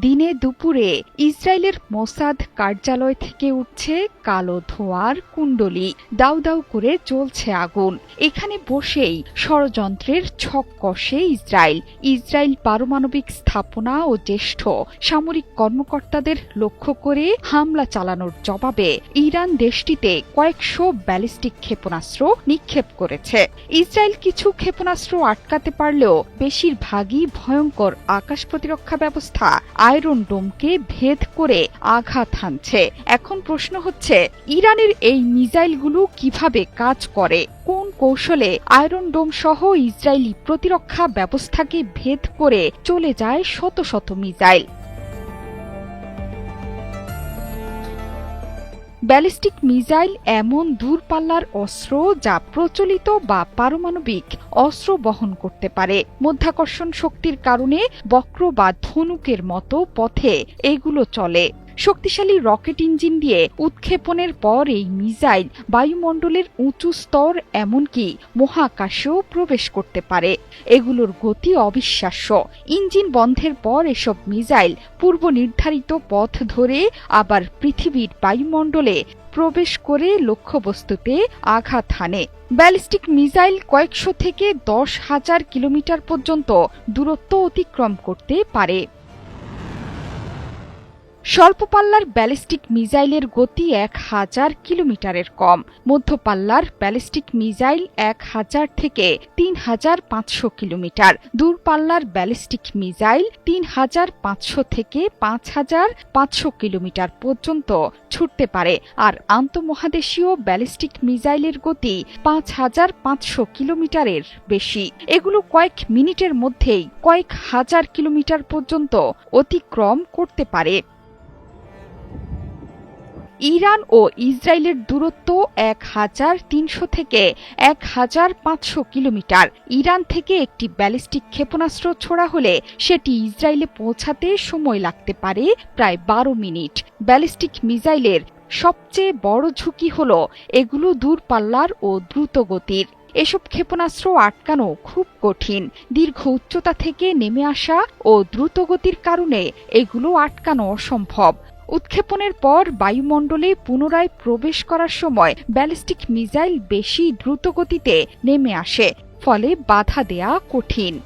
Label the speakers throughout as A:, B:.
A: দিনে দুপুরে ইসরায়েলের মোসাদ কার্যালয় থেকে উঠছে কালো ধোঁয়ার কুণ্ডলি। দাউ দাউ করে চলছে আগুন। এখানে বসেই ষড়যন্ত্রের ছক কষে ইসরায়েল। ইসরায়েল পারমাণবিক স্থাপনা ও জ্যেষ্ঠ সামরিক কর্মকর্তাদের লক্ষ্য করে হামলা চালানোর জবাবে ইরান দেশটিতে কয়েকশো ব্যালিস্টিক ক্ষেপণাস্ত্র নিক্ষেপ করেছে। ইসরায়েল কিছু ক্ষেপণাস্ত্র আটকাতে পারলেও বেশিরভাগই ভয়ঙ্কর আকাশ প্রতিরক্ষা ব্যবস্থা আয়রন ডোমকে ভেদ করে আঘাত হানছে। এখন প্রশ্ন হচ্ছে, ইরানের এই মিসাইলগুলো কীভাবে কাজ করে? কোন কৌশলে আয়রন ডোম সহ ইসরায়েলি প্রতিরক্ষা ব্যবস্থাকে ভেদ করে চলে যায় শত শত মিসাইল? ব্যালিস্টিক মিসাইল এমন দূরপাল্লার অস্ত্র যা প্রচলিত বা পারমাণবিক অস্ত্র বহন করতে পারে। মধ্যাকর্ষণ শক্তির কারণে বক্র বা ধনুকের মতো পথে এগুলো চলে। শক্তিশালী রকেট ইঞ্জিন দিয়ে উৎক্ষেপণের পর এই মিসাইল বায়ুমণ্ডলের উঁচু স্তর এমনকি মহাকাশেও প্রবেশ করতে পারে। এগুলোর গতি অবিশ্বাস্য। ইঞ্জিন বন্ধের পর এসব মিসাইল পূর্ব নির্ধারিত পথ ধরে আবার পৃথিবীর বায়ুমণ্ডলে প্রবেশ করে লক্ষ্যবস্তুতে আঘাত হানে। ব্যালিস্টিক মিসাইল কয়েকশো থেকে দশ হাজার কিলোমিটার পর্যন্ত দূরত্ব অতিক্রম করতে পারে। স্বল্প পাল্লার ব্যালিস্টিক মিসাইলের গতি এক হাজার কিলোমিটারের কম। মধ্যপাল্লার ব্যালিস্টিক মিসাইল এক হাজার থেকে তিন হাজার পাঁচশো কিলোমিটার। দূরপাল্লার ব্যালিস্টিক মিসাইল তিন হাজার পাঁচশো থেকে পাঁচ হাজার পাঁচশো কিলোমিটার পর্যন্ত ছুটতে পারে। আর আন্তঃমহাদেশীয় ব্যালিস্টিক মিসাইলের গতি পাঁচ হাজার পাঁচশো কিলোমিটারের বেশি। এগুলো কয়েক মিনিটের মধ্যেই কয়েক হাজার কিলোমিটার পর্যন্ত অতিক্রম করতে পারে। ইরান ও ইসরায়েলের দূরত্ব এক হাজার তিনশো থেকে এক হাজার পাঁচশো কিলোমিটার। ইরান থেকে একটি ব্যালিস্টিক ক্ষেপণাস্ত্র ছোড়া হলে সেটি ইসরায়েলে পৌঁছাতে সময় লাগতে পারে প্রায় বারো মিনিট। ব্যালিস্টিক মিসাইলের সবচেয়ে বড় ঝুঁকি হল এগুলো দূরপাল্লার ও দ্রুতগতির এসব ক্ষেপণাস্ত্র আটকানো খুব কঠিন। দীর্ঘ উচ্চতা থেকে নেমে আসা ও দ্রুতগতির কারণে এগুলো আটকানো অসম্ভব। উৎক্ষেপণের পর বায়ুমণ্ডলে পুনরায় প্রবেশ করার সময় ব্যালিস্টিক মিসাইল বেশি দ্রুতগতিতে নেমে আসে, ফলে বাধা দেয়া কঠিন।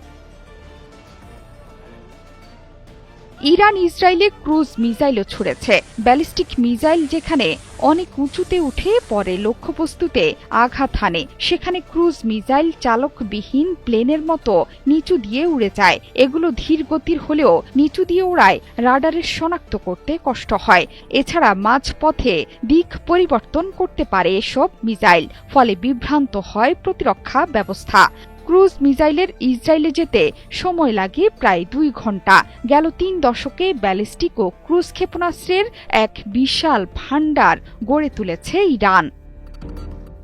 A: ইরান ইসরায়েলে ক্রুজ মিসাইলও ছুড়েছে। ব্যালিস্টিক মিসাইল যেখানে অনেক উঁচুতে উঠে পরে লক্ষ্যবস্তুতে আঘাত হানে, সেখানে ক্রুজ মিসাইল চালকবিহীন প্লেনের মতো নিচু দিয়ে উড়ে যায়। এগুলো ধীর গতির হলেও নিচু দিয়ে ওড়ায় রাডারের শনাক্ত করতে কষ্ট হয়। এছাড়া মাঝপথে দিক পরিবর্তন করতে পারে এসব মিসাইল, ফলে বিভ্রান্ত হয় প্রতিরক্ষা ব্যবস্থা। ক্রুজ মিসাইলের ইসরায়েলে যেতে সময় লাগে প্রায় দুই ঘণ্টা গেল তিন দশকে ব্যালিস্টিক ও ক্রুজ ক্ষেপণাস্ত্রের এক বিশাল ভাণ্ডার গড়ে তুলেছে ইরান।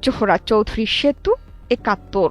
A: চোহরা চৌধুরী সেতু একাত্তর।